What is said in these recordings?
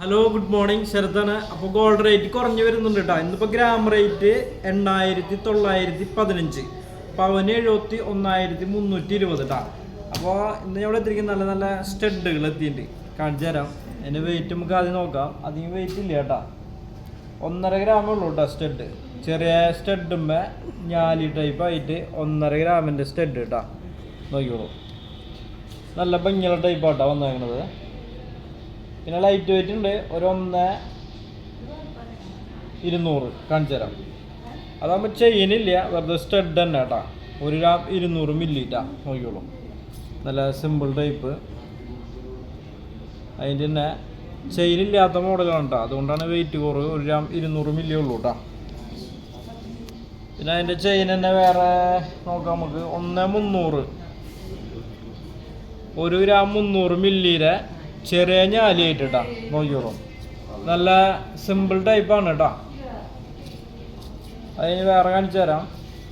Hello good morning ശരത്താണ് അപ്പോൾ gold rate കുറഞ്ഞു വരുന്നുണ്ട് കേട്ടോ ഇന്നിപ്പോൾ ഗ്രാം റേറ്റ് എണ്ണായിരത്തി തൊള്ളായിരത്തി പതിനഞ്ച് പവന് എഴുപത്തി ഒന്നായിരത്തി മുന്നൂറ്റി ഇരുപത് കേട്ടോ അപ്പോൾ ഇന്ന് ഞങ്ങൾ എത്തിയിരിക്കുന്ന? നല്ല നല്ല സ്റ്റഡുകൾ എത്തിയിട്ടുണ്ട്. കാണിച്ചു തരാം. അതിന്റെ വെയിറ്റ് നമുക്ക് ആദ്യം നോക്കാം. അധികം വെയിറ്റ് ഇല്ല കേട്ടോ ഒന്നര ഗ്രാമേ ഉള്ളൂ കേട്ടോ സ്റ്റഡ്. ചെറിയ സ്റ്റഡുമ്പോൾ ഞാലി ടൈപ്പ് ആയിട്ട് ഒന്നര ഗ്രാമിന്റെ സ്റ്റഡ് കേട്ടോ നോക്കിക്കോളൂ. നല്ല ഭംഗിയുള്ള ടൈപ്പാട്ടോ വന്നേക്കണത്. പിന്നെ ലൈറ്റ് വെയിറ്റ് ഉണ്ട്. ഒരു ഒന്ന് ഇരുന്നൂറ്. കാണിച്ചു അതാകുമ്പോൾ ചെയിനില്ല വെറുതെ സ്റ്റഡ് തന്നെ കേട്ടാ. ഒരു ഗ്രാം ഇരുന്നൂറ് മില്ലിറ്റാ നോക്കിക്കോളൂ. നല്ല സിമ്പിൾ ടൈപ്പ് അതിന്റെ തന്നെ ചെയിനില്ലാത്ത മോഡലാണ് കേട്ടോ അതുകൊണ്ടാണ് വെയിറ്റ് കുറവ്. ഒരു ഗ്രാം ഇരുന്നൂറ് മില്ലി ഉള്ളൂ കേട്ടോ പിന്നെ അതിന്റെ ചെയിൻ തന്നെ വേറെ നോക്കാം നമുക്ക്. ഒന്ന് മുന്നൂറ്. ഒരു ഗ്രാം മുന്നൂറ് മില്ലിയുടെ ചെറിയ ഞാലിയായിട്ട് കേട്ടോ നല്ല സിമ്പിൾ ടൈപ്പാണ് കേട്ടോ അതിന് വേറെ കാണിച്ചു തരാം.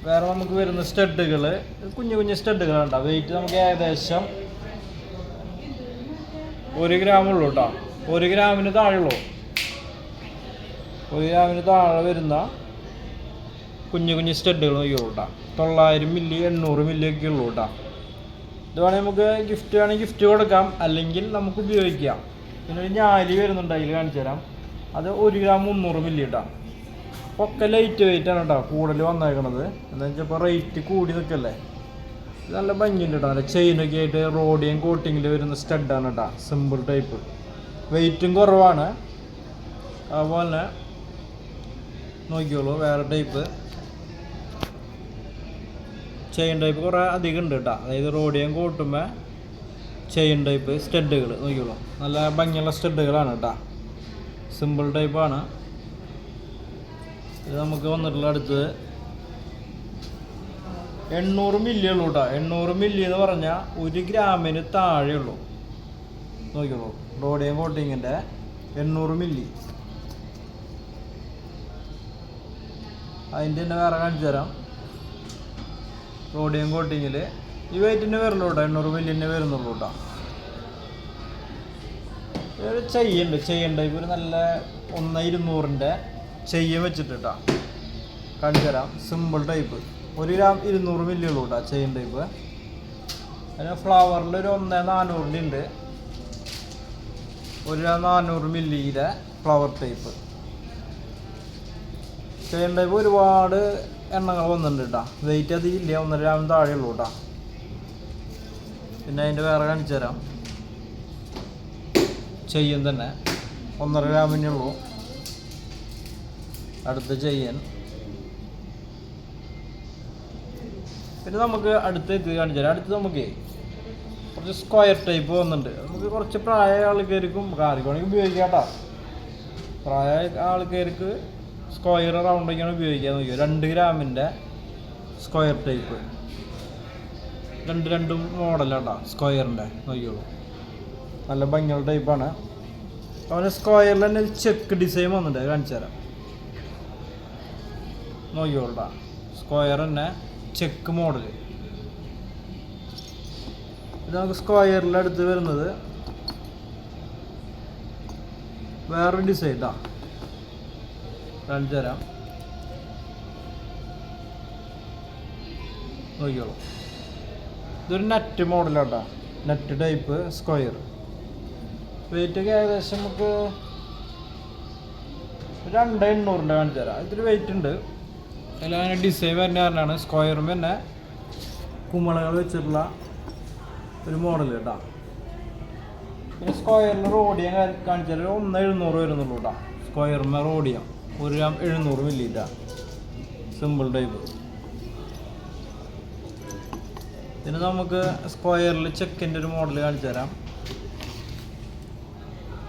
വേറെ നമുക്ക് വരുന്ന സ്റ്റഡുകൾ കുഞ്ഞു കുഞ്ഞു സ്റ്റഡുകളാണ് കേട്ടോ വെയിറ്റ് നമുക്ക് ഏകദേശം ഒരു ഗ്രാം ഉള്ളൂ കേട്ടോ ഒരു ഗ്രാമിന് താഴെയുള്ളൂ ഒരു ഗ്രാമിന് താഴെ വരുന്ന കുഞ്ഞു കുഞ്ഞു സ്റ്റഡുകൾ നോക്കിയുള്ളൂ കേട്ടോ തൊള്ളായിരം മില്ലി എണ്ണൂറ് മില്ലി ഒക്കെ ഉള്ളൂ കേട്ടോ ഇത് വേണമെങ്കിൽ നമുക്ക് ഗിഫ്റ്റ് വേണമെങ്കിൽ ഗിഫ്റ്റ് കൊടുക്കാം. അല്ലെങ്കിൽ നമുക്ക് ഉപയോഗിക്കാം. പിന്നെ ഒരു ഞാലി വരുന്നുണ്ട് അതിൽ കാണിച്ചു തരാം. അത് ഒരു ഗ്രാം മുന്നൂറ് മില്ലി ഇട്ടാം ഒക്കെ ലൈറ്റ് വെയിറ്റ് ആണ് കേട്ടോ കൂടുതൽ വന്നേക്കണത്. എന്താ വെച്ചാൽ ഇപ്പോൾ റേറ്റ് കൂടി നിൽക്കല്ലേ ഇത് നല്ല ഭംഗിയുണ്ട് കേട്ടോ നല്ല ചെയിനൊക്കെ ആയിട്ട് റോഡിയും കോട്ടിങ്ങിൽ വരുന്ന സ്റ്റഡാണ് കേട്ടോ സിമ്പിൾ ടൈപ്പ് വെയിറ്റും കുറവാണ്. അതുപോലെ നോക്കിയോളൂ വേറെ ടൈപ്പ് ചെയിൻ ടൈപ്പ് കുറേ അധികം ഉണ്ട് കേട്ടോ അതായത് റോഡിയം കൂട്ടുമ്പോൾ ചെയിൻ ടൈപ്പ് സ്റ്റഡുകൾ നോക്കിയോളൂ നല്ല ഭംഗിയുള്ള സ്റ്റഡുകളാണ് കേട്ടോ സിമ്പിൾ ടൈപ്പാണ് ഇത് നമുക്ക് വന്നിട്ടുള്ള അടുത്തത് എണ്ണൂറ് മില്ലി ഉള്ളൂ കേട്ടോ എണ്ണൂറ് മില്ലി എന്ന് പറഞ്ഞാൽ ഒരു ഗ്രാമിന് താഴെ ഉള്ളൂ. നോക്കിയോളൂ റോഡിയം കോട്ടിങ്ങിന്റെ എണ്ണൂറ് മില്ലി. അതിന്റെ തന്നെ വേറെ കാണിച്ചു തരാം. റോഡിയം കോട്ടിങ്ങിൽ ഈ വെയിറ്റിന്റെ വരുന്നു കേട്ടോ എണ്ണൂറ് മില്ലിന്റെ വരുന്നുള്ളൂ കേട്ടോ ഒരു ചെയ്യുണ്ട് ചെയ്യണ്ട ഇപ്പോൾ ഒരു നല്ല ഒന്ന് ഇരുന്നൂറിന്റെ ചെയ്യ വെച്ചിട്ട് കേട്ടോ കാണിച്ചു തരാം സിമ്പിൾ ടൈപ്പ് ഒരു ഗ്രാം ഇരുന്നൂറ് മില്ലി ഉള്ളൂ കേട്ടോ ചെയിൻ ടൈപ്പ് അതിന് ഫ്ലവറിൽ ഒരു ഒന്ന് നാനൂറിന്റെ ഉണ്ട് ഒരു ഗ്രാം നാനൂറ് മില്ലിയുടെ ഫ്ലവർ ടൈപ്പ് ചെയിൻ ടൈപ്പ് ഒരുപാട് എണ്ണങ്ങൾ വന്നിട്ടുണ്ട് കേട്ടോ വെയിറ്റ് അധികം ഇല്ല. ഒന്നര ഗ്രാം താഴെ ഉള്ളൂ കേട്ടോ പിന്നെ അതിന്റെ വേറെ കാണിച്ചു തരാം. ചെയ്യൻ തന്നെ. ഒന്നര ഗ്രാമിനേ ഉള്ളൂ. അടുത്ത ചെയ്യൻ. പിന്നെ നമുക്ക് അടുത്ത ഇത് കാണിച്ചു തരാം. അടുത്ത് നമുക്ക് കുറച്ച് സ്ക്വയർ ടൈപ്പ് വന്നിട്ടുണ്ട്. നമുക്ക് കുറച്ച് പ്രായ ആൾക്കാർക്കും കാര്യങ്ങളും ഉപയോഗിക്കാം കേട്ടോ പ്രായ ആൾക്കാർക്ക് സ്ക്വയർ റൗണ്ടൊക്കെയാണ് ഉപയോഗിക്കാൻ നോക്കിയോ? രണ്ട് ഗ്രാമിന്റെ സ്ക്വയർ ടൈപ്പ്. രണ്ട് രണ്ടും മോഡലാണ്ടോ സ്ക്വയറിന്റെ നോക്കിയോളൂ. നല്ല ഭംഗിയുള്ള ടൈപ്പാണ്. അവന് സ്ക്വയറിൽ തന്നെ ഒരു ചെക്ക് ഡിസൈൻ വന്നിട്ടുണ്ട് കാണിച്ചു തരാം. നോക്കിയോളൂട്ടാ. സ്ക്വയർ തന്നെ ചെക്ക് മോഡൽ. ഇത് നമുക്ക് സ്ക്വയറിൽ അടുത്ത് വരുന്നത് വേറൊരു ഡിസൈൻ ഇതാ കാണിച്ചു തരാം നോക്കിയോളൂ ഇതൊരു നെറ്റ് മോഡലാട്ടോ. നെറ്റ് ടൈപ്പ് സ്ക്വയർ വെയിറ്റ് ഒക്കെ ഏകദേശം നമുക്ക് രണ്ട് എണ്ണൂറിന്റെ കാണിച്ചു തരാം ഇതിൽ വെയിറ്റ് ഉണ്ട്. എല്ലാം അങ്ങനെ ഡിസൈൻ വരുന്ന കാരണമാണ് സ്ക്വയറും പിന്നെ കുമ്പളകൾ വെച്ചിട്ടുള്ള ഒരു മോഡൽ കേട്ടോ. പിന്നെ സ്ക്വയറിൽ റോഡിയം കാണിച്ചാൽ ഒന്ന് എഴുന്നൂറ് വരുന്നുള്ളൂ കേട്ടോ. സ്ക്വയറിന് റോഡിയം ഒരു ഗ്രാം എഴുന്നൂറ് മില്ലിയിട്ടാ സിമ്പിൾ ടൈപ്പ് ഇതിന് നമുക്ക് സ്ക്വയറിൽ ചെക്കിന്റെ ഒരു മോഡൽ കാണിച്ചു തരാം.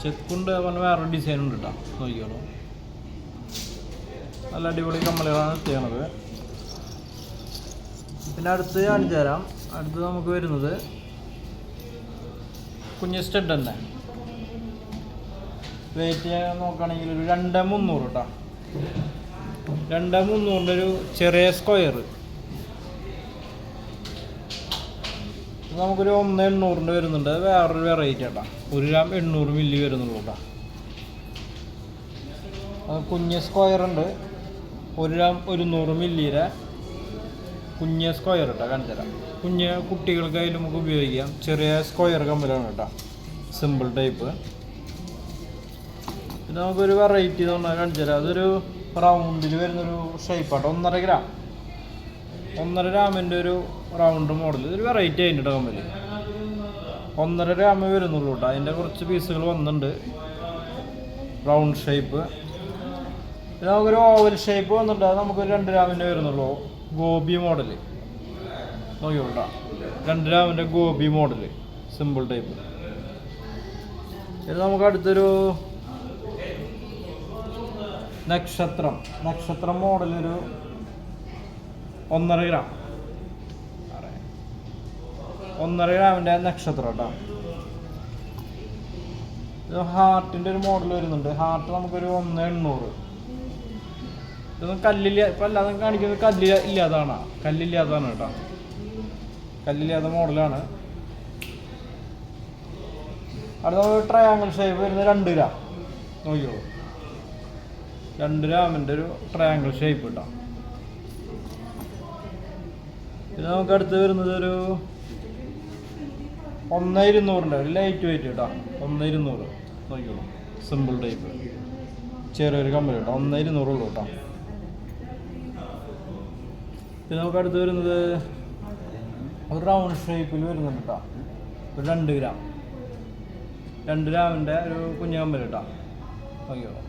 ചെക്കുണ്ട് അതുപോലെ വേറെ ഡിസൈൻ ഉണ്ട് കേട്ടോ നോക്കിയോളൂ നല്ല അടിപൊളി കമ്മലുകളാണ് ചെയ്യണത് പിന്നെ അടുത്ത് കാണിച്ചു തരാം. അടുത്ത് നമുക്ക് വരുന്നത് കുഞ്ഞ് സ്റ്റഡ് തന്നെ. വെയിറ്റ് നോക്കുകയാണെങ്കിൽ ഒരു രണ്ട് മുന്നൂറ് കേട്ടോ രണ്ട് മുന്നൂറിന്റെ ഒരു ചെറിയ സ്ക്വയർ നമുക്കൊരു ഒന്ന് എണ്ണൂറിന്റെ വരുന്നുണ്ട്. വേറൊരു വെറൈറ്റി കേട്ടോ ഒരു ഗ്രാം എണ്ണൂറ് മില്ലി വരുന്നുള്ളൂ കേട്ടോ അത് കുഞ്ഞ് സ്ക്വയർ ഉണ്ട്. ഒരു ഗ്രാം ഒരുന്നൂറ് മില്ലിയുടെ കുഞ്ഞ് സ്ക്വയർ കേട്ടോ കാണിച്ചു തരാം. കുഞ്ഞ് കുട്ടികൾക്കായാലും നമുക്ക് ഉപയോഗിക്കാം. ചെറിയ സ്ക്വയർ കമ്പലാണ് കേട്ടോ സിമ്പിൾ ടൈപ്പ് പിന്നെ നമുക്കൊരു വെറൈറ്റി തന്നെ കാണിച്ചു തരാം അതൊരു റൗണ്ടിൽ വരുന്നൊരു ഷേപ്പാട്ടോ ഒന്നര ഗ്രാം ഒന്നര ഗ്രാമിന്റെ ഒരു റൗണ്ട് മോഡൽ ഇതൊരു വെറൈറ്റി ആയിട്ട് കമ്പനി ഒന്നര ഗ്രാമേ വരുന്നുള്ളൂ കേട്ടോ അതിന്റെ കുറച്ച് പീസുകൾ വന്നിട്ടുണ്ട്. റൗണ്ട് ഷേപ്പ് പിന്നെ നമുക്കൊരു ഓവൽ ഷേപ്പ് വന്നിട്ട് അത് നമുക്കൊരു രണ്ട് ഗ്രാമിന്റെ വരുന്നുള്ളൂ. ഗോപി മോഡൽ നോക്കിയോട്ടാ രണ്ട് ഗ്രാമിന്റെ ഗോപി മോഡൽ സിമ്പിൾ ടൈപ്പ് ഇത് നമുക്ക് അടുത്തൊരു നക്ഷത്രം. നക്ഷത്രം മോഡലൊരു ഒന്നര ഗ്രാം ഒന്നര ഗ്രാമിന്റെ നക്ഷത്രം കേട്ടോ. ഇത് ഹാർട്ടിന്റെ ഒരു മോഡൽ വരുന്നുണ്ട്. ഹാർട്ട് നമുക്കൊരു ഒന്ന് എണ്ണൂറ്. ഇതൊന്നും കല്ലില്ല ഇപ്പം അല്ലാതെ കാണിക്കുന്നത് കല്ല് ഇല്ലാതാണ്. കല്ലില്ലാത്തതാണ് കേട്ടോ. കല്ലില്ലാത്ത മോഡലാണ് അടുത്ത ട്രയാങ്കിൾ ഷേപ്പ് വരുന്നത് രണ്ട് ഗ്രാം നോക്കിയോളൂ രണ്ട് രാമന്റെ ഒരു ട്രയാങ്കിൾ ഷേപ്പ് കിട്ടാം പിന്നെ നമുക്ക് അടുത്ത് വരുന്നത് ഒരു ഒന്ന് ഇരുന്നൂറിന്റെ ഒരു ലൈറ്റ് വെയിറ്റ് കേട്ടോ ഒന്ന് ഇരുന്നൂറ്. നോക്കിയോളൂ സിമ്പിൾ ടൈപ്പ് ചെറിയൊരു കമ്പനി കേട്ടോ ഒന്ന് ഇരുന്നൂറുള്ളൂ കേട്ടോ. പിന്നെ നമുക്ക് അടുത്ത് വരുന്നത് ഒരു റൗണ്ട് ഷേപ്പിൽ വരുന്നുണ്ട് കേട്ടോ. ഒരു രണ്ട് ഗ്രാം രണ്ട് ഗ്രാമിന്റെ ഒരു കുഞ്ഞു കമ്പനി കേട്ടോ നോക്കിയോളൂ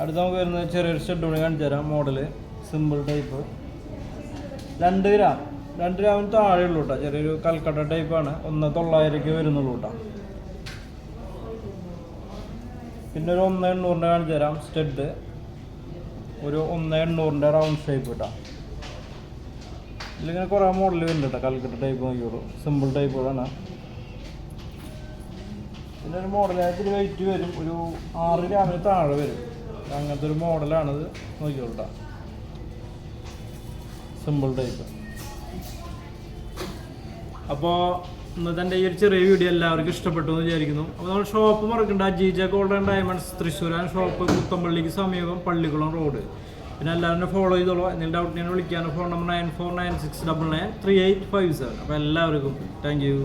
അടുത്ത് നമുക്ക് വരുന്നത് ചെറിയൊരു ഷെഡ്യൂൾ കാണിച്ചു തരാം. മോഡൽ സിമ്പിൾ ടൈപ്പ് രണ്ട് ഗ്രാം രണ്ട് ഗ്രാമിന് താഴെ ഉള്ളൂ കേട്ടോ ചെറിയൊരു കൽക്കട്ട ടൈപ്പാണ് ഒന്ന് തൊള്ളായിരക്ക് വരുന്നുള്ളൂ കേട്ടോ പിന്നെ ഒരു ഒന്ന് എണ്ണൂറിന്റെ കാണിച്ചു തരാം. സ്റ്റഡ് ഒരു ഒന്ന് എണ്ണൂറിന്റെ റൗണ്ട് ഷേപ്പ് കേട്ടോ ഇതിലിങ്ങനെ കുറേ മോഡൽ വരുന്നുണ്ട് കേട്ടോ കൽക്കട്ട ടൈപ്പ് നോക്കിയോളൂ സിമ്പിൾ ടൈപ്പ് ആണ് പിന്നെ ഒരു മോഡലായിട്ട് വെയിറ്റ് വരും. ഒരു ആറ് ഗ്രാമിന് താഴെ വരും. അങ്ങനത്തെ ഒരു മോഡലാണിത്. നോക്കിക്കോട്ട സിമ്പിൾ ടൈപ്പ് അപ്പോൾ ഇന്നത്തെ എന്റെ ഈ ഒരു ചെറിയ വീഡിയോ എല്ലാവർക്കും ഇഷ്ടപ്പെട്ടു എന്ന് വിചാരിക്കുന്നു. അപ്പോൾ നമ്മൾ ഷോപ്പ് മറക്കണ്ട. അജീജ ഗോൾഡൻ ഡയമണ്ട്സ് തൃശ്ശൂരാൻ ഷോപ്പ് കുത്തമ്പള്ളിക്ക് സമീപം പള്ളിക്കുളം റോഡ് പിന്നെ എല്ലാവരും ഫോളോ ചെയ്തോളൂ. എന്തെങ്കിലും ഡൗട്ട് ഞാൻ വിളിക്കാനോ. Phone number nine four nine six double nine three eight five seven അപ്പോൾ എല്ലാവർക്കും താങ്ക് യു